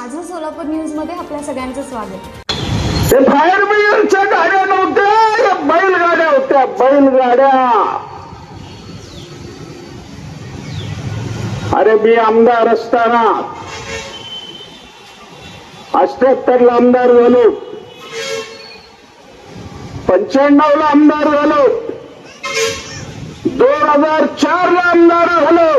माझं सोलापूर न्यूजमध्ये आपल्या सगळ्यांचं स्वागत. ते फायर ब्रिगेडच्या गाड्या नव्हत्या या बैलगाड्या होत्या बैलगाड्या. अरे मी आमदार असताना अष्ट्याहत्तर ला आमदार झालो. पंच्याण्णव ला आमदार झालो. दोन हजार चार ला आमदार झालो.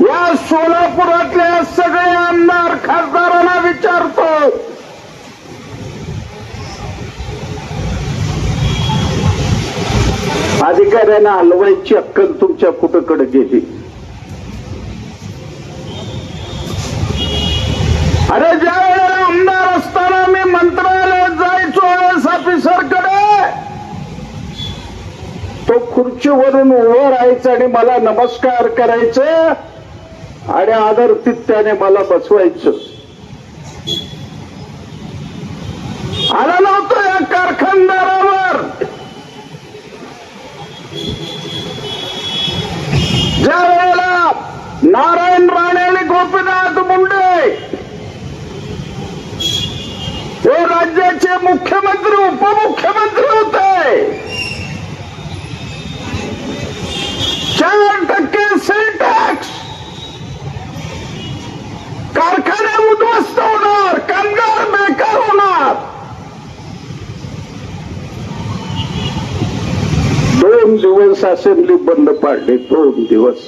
या सोलापुरातल्या सगळे आमदार खासदारांना विचारतो अधिकाऱ्यांना हलवायची अक्कल तुमच्या कुठकडे गेली? अरे ज्या वेळेला आमदार असताना मी मंत्रालयात जायचो एस ऑफिसरकडे तो खुर्चीवरून उभं राहायचा आणि मला नमस्कार करायचं आणि आदरतित्याने मला बसवायचं. ज्या वेळेला नारायण राणे आणि गोपीनाथ मुंडे! हे राज्याचे मुख्यमंत्री उपमुख्यमंत्री होते! दिवस असेंब्ली बंद पाडली दोन दिवस.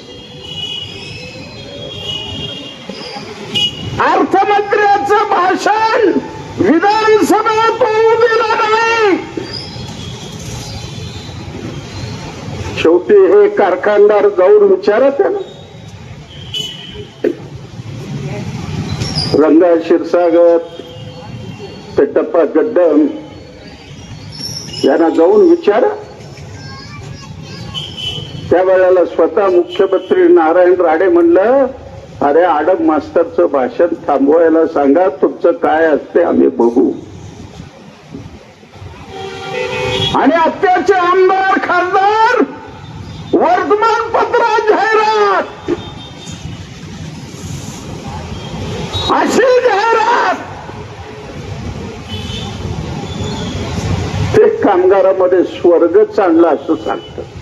अर्थमंत्र्याचं भाषण विधानसभेत होऊ दिलं नाही. शेवटी हे कारखानदार जाऊन विचारत रंगा क्षीरसागर पेटप्पा गड्डम यांना जाऊन विचारा. त्यावेळेला स्वतः मुख्यमंत्री नारायण राणे म्हणलं अरे आडम मास्तरचं भाषण थांबवायला सांगा तुमचं काय असते आम्ही बघू. आणि आत्याचे आमदार खासदार वर्तमानपत्र जाहिरात! अशी जाहिरात! ते कामगारामध्ये स्वर्ग चांगला असं सांगतात.